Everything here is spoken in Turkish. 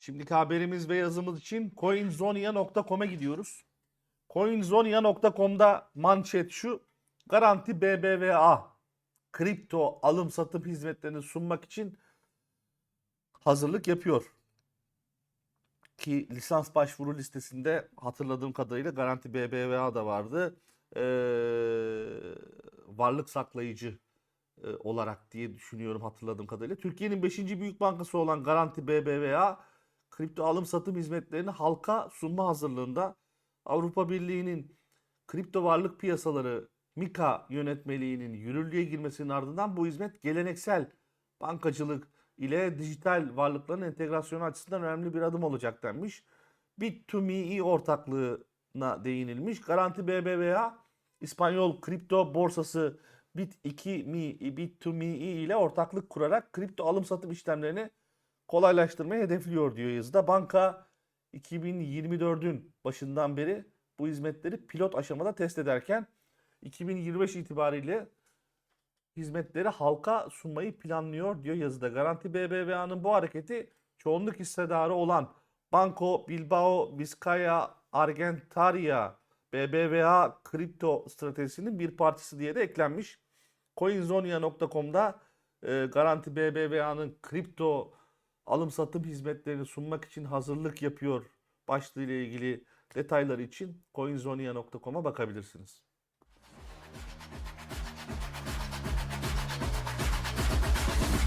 Şimdiki haberimiz ve yazımız için coinzonia.com'a gidiyoruz. Coinzonia.com'da manşet şu. Garanti BBVA kripto alım satım hizmetlerini sunmak için hazırlık yapıyor. Ki lisans başvuru listesinde hatırladığım kadarıyla Garanti BBVA da vardı. Ee, varlık saklayıcı e, olarak diye düşünüyorum hatırladığım kadarıyla. Türkiye'nin 5. büyük bankası olan Garanti BBVA kripto alım satım hizmetlerini halka sunma hazırlığında Avrupa Birliği'nin kripto varlık piyasaları MiCA yönetmeliğinin yürürlüğe girmesinin ardından bu hizmet geleneksel bankacılık ile dijital varlıkların entegrasyonu açısından önemli bir adım olacak denmiş. Bit2Me ortaklığına değinilmiş. Garanti BBVA İspanyol kripto borsası Bit2Me, Bit2Me ile ortaklık kurarak kripto alım satım işlemlerini kolaylaştırmayı hedefliyor diyor yazıda. Banka 2024'ün başından beri bu hizmetleri pilot aşamada test ederken 2025 itibariyle hizmetleri halka sunmayı planlıyor diyor yazıda. Garanti BBVA'nın bu hareketi çoğunluk hissedarı olan Banco Bilbao Vizcaya Argentaria BBVA kripto stratejisinin bir partisi diye de eklenmiş. Coinzonia.com'da e, Garanti BBVA'nın kripto alım satım hizmetlerini sunmak için hazırlık yapıyor başlığı ile ilgili detaylar için coinzonia.com'a bakabilirsiniz.